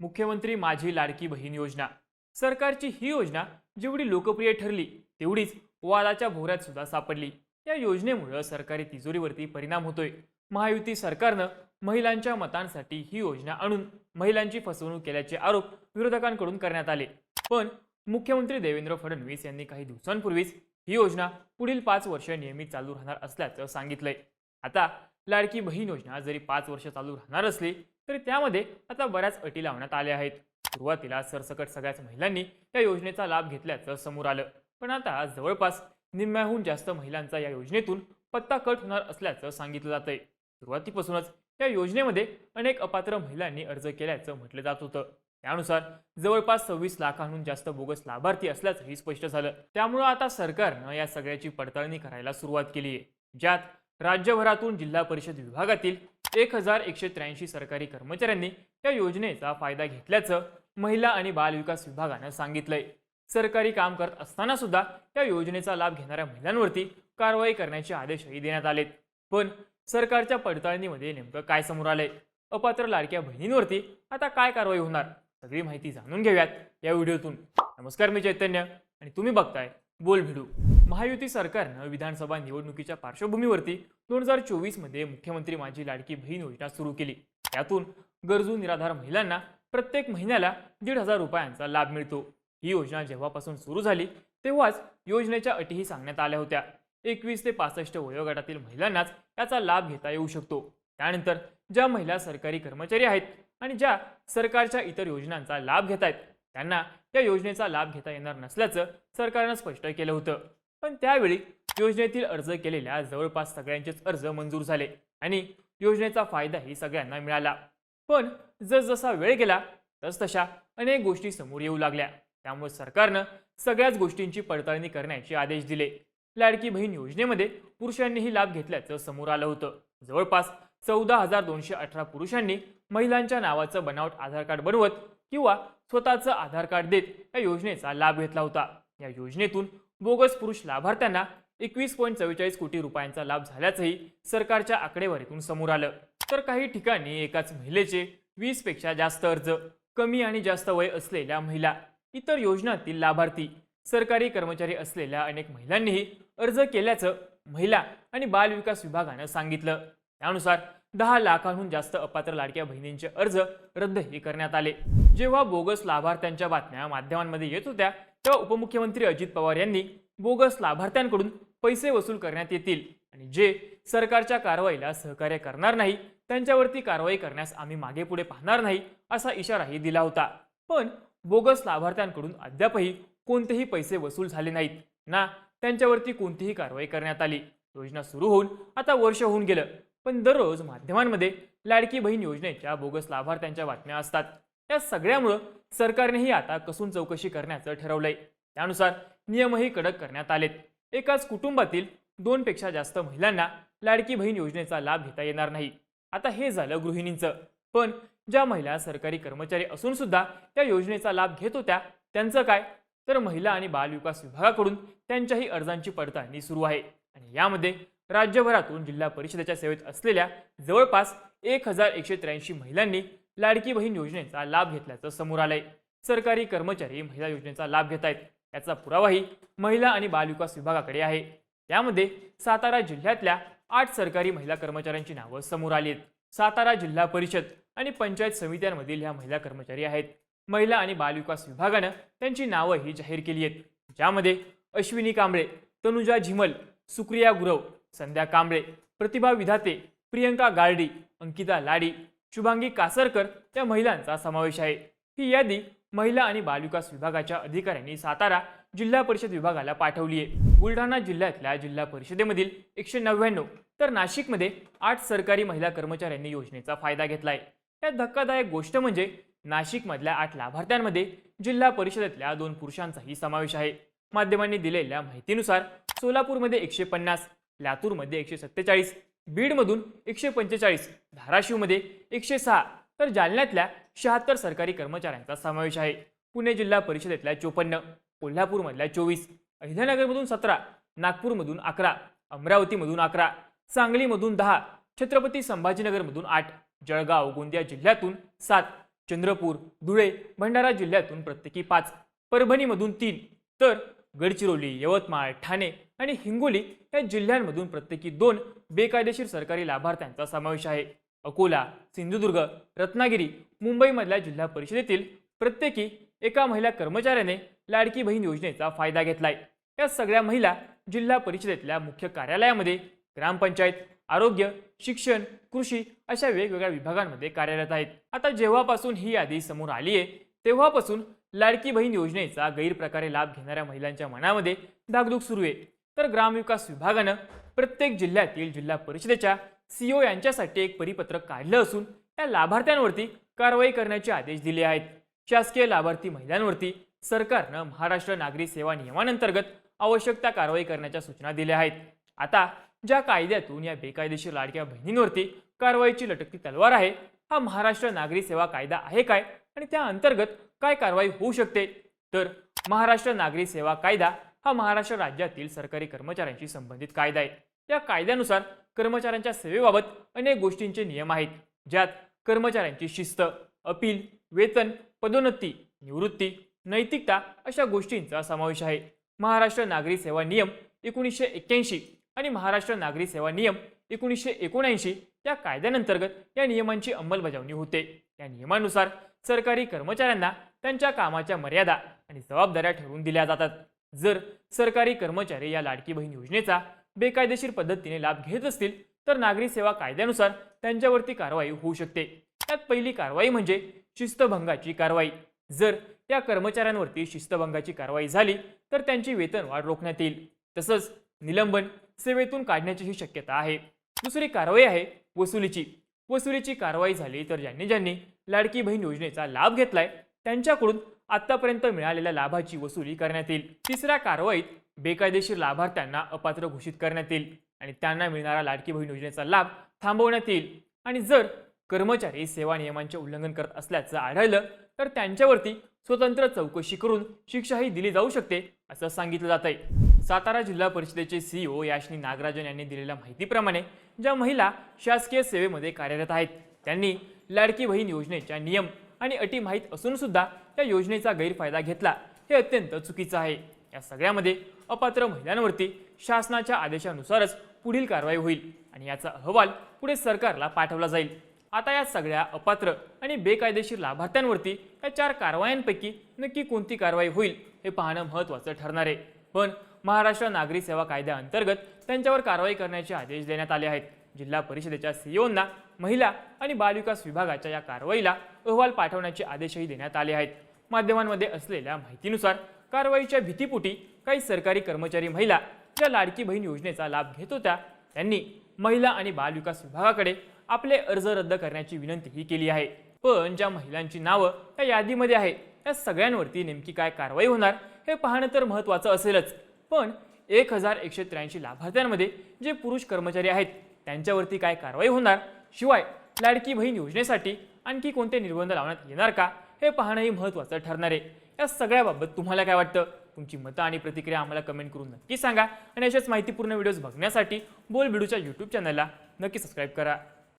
मुख्यमंत्री माझी लाडकी बहीण योजना. सरकारची ही योजना जेवढी लोकप्रिय ठरली तेवढीच वादाच्या भोवऱ्यात सुद्धा सापडली. या योजनेमुळं सरकारी तिजोरीवरती परिणाम होतोय. महायुती सरकारनं महिलांच्या मतांसाठी ही योजना आणून महिलांची फसवणूक केल्याचे आरोप विरोधकांकडून करण्यात आले. पण मुख्यमंत्री देवेंद्र फडणवीस यांनी काही दिवसांपूर्वीच ही योजना पुढील पाच वर्ष नियमित चालू राहणार असल्याचं सांगितलंय. आता लाडकी बहीण योजना जरी पाच वर्ष चालू राहणार असली तरी त्यामध्ये आता बऱ्याच अटी लावण्यात आल्या आहेत. सुरुवातीला सरसकट सगळ्याच महिलांनी या योजनेचा लाभ घेतल्याचं समोर आलं. पण आता जवळपास निम्म्याहून जास्त महिलांचा या योजनेतून पत्ता कट होणार असल्याचं सांगितलं जातंय. सुरुवातीपासूनच या योजनेमध्ये अनेक अपात्र महिलांनी अर्ज केल्याचं म्हटलं जात होतं. त्यानुसार जवळपास सव्वीस लाखांहून जास्त बोगस लाभार्थी असल्याचंही स्पष्ट झालं. त्यामुळं आता सरकारनं या सगळ्याची पडताळणी करायला सुरुवात केली आहे ज्यात राज्यभरातून जिल्हा परिषद विभागातील एक हजार एकशे त्र्याऐंशी सरकारी कर्मचाऱ्यांनी या योजनेचा फायदा घेतल्याचं महिला आणि बालविकास विभागानं सांगितलंय. सरकारी काम करत असताना सुद्धा या योजनेचा लाभ घेणाऱ्या महिलांवरती कारवाई करण्याचे आदेशही देण्यात आलेत. पण सरकारच्या पडताळणीमध्ये नेमकं काय समोर आलंय? अपात्र लाडक्या बहिणींवरती आता काय कारवाई होणार? सगळी माहिती जाणून घेऊयात या व्हिडिओतून. नमस्कार मी चैतन्य आणि तुम्ही बघताय बोल भिडू. महायुती सरकारनं विधानसभा निवडणुकीच्या पार्श्वभूमीवरती दोन हजार चोवीसमध्ये मुख्यमंत्री माझी लाडकी बहीण योजना सुरू केली. त्यातून गरजू निराधार महिलांना प्रत्येक महिन्याला दीड हजार रुपयांचा लाभ मिळतो. ही योजना जेव्हापासून सुरू झाली तेव्हाच योजनेच्या अटीही सांगण्यात आल्या होत्या. एकवीस ते पासष्ट वयोगटातील महिलांनाच याचा लाभ घेता येऊ शकतो. त्यानंतर ज्या महिला सरकारी कर्मचारी आहेत आणि ज्या सरकारच्या इतर योजनांचा लाभ घेत आहेत त्यांना या योजनेचा लाभ घेता येणार नसल्याचं सरकारनं स्पष्ट केलं होतं. पण त्यावेळी योजनेतील अर्ज केलेल्या जवळपास सगळ्यांचेच अर्ज मंजूर झाले आणि योजनेचा फायदाही सगळ्यांना मिळाला. पण जसजसा वेळ गेला तसतशा अनेक गोष्टी समोर येऊ लागल्या. त्यामुळे सरकारनं सगळ्याच गोष्टींची पडताळणी करण्याचे आदेश दिले. लाडकी बहीण योजनेमध्ये पुरुषांनीही लाभ घेतल्याचं समोर आलं होतं. जवळपास चौदा हजार दोनशे अठरा पुरुषांनी महिलांच्या नावाचं बनावट आधार कार्ड बनवत किंवा स्वतःचं आधार कार्ड देत या योजनेचा लाभ घेतला होता. या योजनेतून बोगस पुरुष लाभार्थ्यांना एकवीस पॉईंट चव्वेचाळीस कोटी रुपयांचा लाभ झाल्याचंही सरकारच्या आकडेवारीतून समोर आलं. तर काही ठिकाणी एकाच महिलेचे वीसपेक्षा जास्त अर्ज कमी आणि जास्त वय असलेल्या महिला इतर योजनांतील लाभार्थी सरकारी कर्मचारी असलेल्या अनेक महिलांनीही अर्ज केल्याचं महिला आणि बाल विकास विभागानं सांगितलं. त्यानुसार दहा लाखांहून जास्त अपात्र लाडक्या बहिणींचे अर्ज रद्दही करण्यात आले. जेव्हा बोगस लाभार्थ्यांच्या बातम्या माध्यमांमध्ये येत होत्या तेव्हा उपमुख्यमंत्री अजित पवार यांनी बोगस लाभार्थ्यांकडून पैसे वसूल करण्यात येतील आणि जे सरकारच्या कारवाईला सहकार्य करणार नाही त्यांच्यावरती कारवाई करण्यास आम्ही मागे पुढे पाहणार नाही असा इशाराही दिला होता. पण बोगस लाभार्थ्यांकडून अद्यापही कोणतेही पैसे वसूल झाले नाहीत ना त्यांच्यावरती कोणतीही कारवाई करण्यात आली. योजना सुरू होऊन आता वर्ष होऊन गेलं. पण दररोज माध्यमांमध्ये लाडकी बहीण योजनेच्या बोगस लाभार्थ्यांच्या बातम्या असतात. या सगळ्यामुळं सरकारनेही आता कसून चौकशी करण्याचं ठरवलंय. त्यानुसार नियमही कडक करण्यात आलेत. एकाच कुटुंबातील दोनपेक्षा जास्त महिलांना लाडकी बहीण योजनेचा लाभ घेता येणार नाही. आता हे झालं गृहिणींचं. पण ज्या महिला सरकारी कर्मचारी असून सुद्धा त्या योजनेचा लाभ घेत होत्या त्यांचं काय? तर महिला आणि बाल विकास विभागाकडून त्यांच्याही अर्जांची पडताळणी सुरू आहे. आणि यामध्ये राज्यभरातून जिल्हा परिषदेच्या सेवेत असलेल्या जवळपास एक हजार एकशे त्र्याऐंशी महिलांनी लाडकी बहीण योजनेचा लाभ घेतल्याचं समोर आलंय. सरकारी कर्मचारी महिला योजनेचा लाभ घेत आहेत. याचा पुरावाही महिला आणि बालविकास विभागाकडे आहे. त्यामध्ये सातारा जिल्ह्यातल्या आठ सरकारी महिला कर्मचाऱ्यांची नावं समोर आली आहेत. सातारा जिल्हा परिषद आणि पंचायत समित्यांमधील ह्या महिला कर्मचारी आहेत. महिला आणि बालविकास विभागानं त्यांची नावंही जाहीर केली आहेत. ज्यामध्ये अश्विनी कांबळे तनुजा झिमल सुक्रिया गुरव संध्या कांबळे प्रतिभा विधाते प्रियंका गार्डी अंकिता लाडी शुभांगी कासरकर या महिलांचा समावेश आहे. ही यादी महिला आणि बालविकास विभागाच्या अधिकाऱ्यांनी सातारा जिल्हा परिषद विभागाला पाठवली आहे. बुलढाणा जिल्ह्यातल्या जिल्हा परिषदेमधील एकशे नव्याण्णव तर नाशिकमध्ये आठ सरकारी महिला कर्मचाऱ्यांनी योजनेचा फायदा घेतलाय. यात धक्कादायक गोष्ट म्हणजे नाशिकमधल्या आठ लाभार्थ्यांमध्ये जिल्हा परिषदेतल्या दोन पुरुषांचाही समावेश आहे. माध्यमांनी दिलेल्या माहितीनुसार सोलापूरमध्ये एकशे पन्नास लातूरमध्ये एकशे सत्तेचाळीस बीडमधून एकशे पंचेचाळीस धाराशिवमध्ये एकशे सहा तर जालन्यातल्या शहात्तर सरकारी कर्मचाऱ्यांचा समावेश आहे. पुणे जिल्हा परिषदेतल्या चोपन्न कोल्हापूरमधल्या चोवीस अहिल्यानगरमधून सतरा नागपूरमधून अकरा अमरावतीमधून अकरा सांगलीमधून दहा छत्रपती संभाजीनगरमधून आठ जळगाव गोंदिया जिल्ह्यातून सात चंद्रपूर धुळे भंडारा जिल्ह्यातून प्रत्येकी पाच परभणीमधून तीन तर गडचिरोली यवतमाळ ठाणे आणि हिंगोली या जिल्ह्यांमधून प्रत्येकी दोन बेकायदेशीर सरकारी लाभार्थ्यांचा समावेश आहे. अकोला सिंधुदुर्ग रत्नागिरी मुंबईमधल्या जिल्हा परिषदेतील प्रत्येकी एका महिला कर्मचाऱ्याने लाडकी बहीण योजनेचा फायदा घेतलाय. या सगळ्या महिला जिल्हा परिषदेतल्या मुख्य कार्यालयामध्ये ग्रामपंचायत आरोग्य शिक्षण कृषी अशा वेगवेगळ्या विभागांमध्ये कार्यरत आहेत. आता जेव्हापासून ही यादी समोर आली आहे तेव्हापासून लाडकी बहीण योजनेचा गैरप्रकारे लाभ घेणाऱ्या महिलांच्या मनामध्ये धाकधूक सुरू आहे. तर ग्रामविकास विभागानं प्रत्येक जिल्ह्यातील जिल्हा परिषदेच्या सीओ यांच्यासाठी एक परिपत्रक काढलं असून त्या लाभार्थ्यांवरती कारवाई करण्याचे आदेश दिले आहेत. शासकीय लाभार्थी महिलांवरती सरकारनं महाराष्ट्र नागरी सेवा नियमांतर्गत आवश्यक त्या कारवाई करण्याच्या सूचना दिल्या आहेत. आता ज्या कायद्यातून या बेकायदेशीर लाडक्या बहिणींवरती कारवाईची लटकती तलवार आहे हा महाराष्ट्र नागरी सेवा कायदा आहे काय? आणि त्या अंतर्गत काय कारवाई होऊ शकते? तर महाराष्ट्र नागरी सेवा कायदा हा महाराष्ट्र राज्यातील सरकारी कर्मचाऱ्यांशी संबंधित कायदा आहे. या कायद्यानुसार कर्मचाऱ्यांच्या सेवेबाबत अनेक गोष्टींचे नियम आहेत. ज्यात कर्मचाऱ्यांची शिस्त अपील वेतन पदोन्नती निवृत्ती नैतिकता अशा गोष्टींचा समावेश आहे. महाराष्ट्र नागरी सेवा नियम एकोणीसशे एक्क्याऐंशी आणि महाराष्ट्र नागरी सेवा नियम एकोणीसशे एकोणऐंशी या कायद्यानंतर्गत या नियमांची अंमलबजावणी होते. या नियमानुसार सरकारी कर्मचाऱ्यांना त्यांच्या कामाच्या मर्यादा आणि जबाबदाऱ्या ठरवून दिल्या जातात. जर सरकारी कर्मचारी या लाडकी बहीण योजनेचा बेकायदेशीर पद्धतीने लाभ घेत असतील तर नागरी सेवा कायद्यानुसार त्यांच्यावरती कारवाई होऊ शकते. त्यात पहिली कारवाई म्हणजे शिस्तभंगाची कारवाई. जर या कर्मचाऱ्यांवरती शिस्तभंगाची कारवाई झाली तर त्यांची वेतनवाढ रोखण्यात येईल. तसंच निलंबन सेवेतून काढण्याचीही शक्यता आहे. दुसरी कारवाई आहे वसुलीची. वसुलीची कारवाई झाली तर ज्यांनी ज्यांनी लाडकी बहीण योजनेचा लाभ घेतलाय त्यांच्याकडून आतापर्यंत मिळालेल्या लाभाची वसुली करण्यात येईल. तिसऱ्या कारवाईत बेकायदेशीर लाभार्थ्यांना अपात्र घोषित करण्यात येईल आणि त्यांना मिळणारा लाडकी बहीण योजनेचा लाभ थांबवण्यात येईल. आणि जर कर्मचारी सेवा नियमांचे उल्लंघन करत असल्याचं आढळलं तर त्यांच्यावरती स्वतंत्र चौकशी करून शिक्षाही दिली जाऊ शकते असं सांगितलं जात आहे सातारा जिल्हा परिषदेचे सीईओ याशनी नागराजन यांनी दिलेल्या माहितीप्रमाणे ज्या महिला शासकीय सेवेमध्ये कार्यरत आहेत त्यांनी लाडकी बहीण योजनेच्या नियम आणि अटी माहीत असून सुद्धा या योजनेचा गैरफायदा घेतला. हे अत्यंत चुकीचं आहे. या सगळ्यामध्ये अपात्र महिलांवरती शासनाच्या आदेशानुसारच पुढील कारवाई होईल आणि याचा अहवाल पुढे सरकारला पाठवला जाईल. आता या सगळ्या अपात्र आणि बेकायदेशीर लाभार्थ्यांवरती या चार कारवायांपैकी नक्की कोणती कारवाई होईल हे पाहणं महत्त्वाचं ठरणार आहे. पण महाराष्ट्र नागरी सेवा कायद्याअंतर्गत त्यांच्यावर कारवाई करण्याचे आदेश देण्यात आले आहेत. जिल्हा परिषदेच्या सीओंना महिला आणि बालविकास विभागाच्या या कारवाईला अहवाल पाठवण्याचे आदेशही देण्यात आले आहेत. माध्यमांमध्ये असलेल्या माहितीनुसार कारवाईच्या भीतीपोटी काही सरकारी कर्मचारी महिला ज्या लाडकी बहीण योजनेचा लाभ घेत होत्या. त्यांनी महिला आणि बालविकास विभागाकडे आपले अर्ज रद्द करण्याची विनंतीही केली आहे. पण ज्या महिलांची नावं या यादीमध्ये आहे त्या सगळ्यांवरती नेमकी काय कारवाई होणार हे पाहणं तर महत्त्वाचं असेलच. पण एक हजार एकशे त्र्याऐंशी लाभार्थ्यांमध्ये जे पुरुष कर्मचारी आहेत त्यांच्यावरती काय कारवाई होणार? शिवाय लाडकी बहीण योजनेसाठी आणखी कोणते निर्बंध लावण्यात येणार का? हे पाहणंही महत्त्वाचं ठरणार आहे. या सगळ्याबाबत तुम्हाला काय वाटतं? तुमची मतं आणि प्रतिक्रिया आम्हाला कमेंट करून नक्की सांगा. आणि अशाच माहितीपूर्ण व्हिडिओज बघण्यासाठी बोल बिडूच्या यूट्यूब चॅनलला नक्की सबस्क्राईब करा.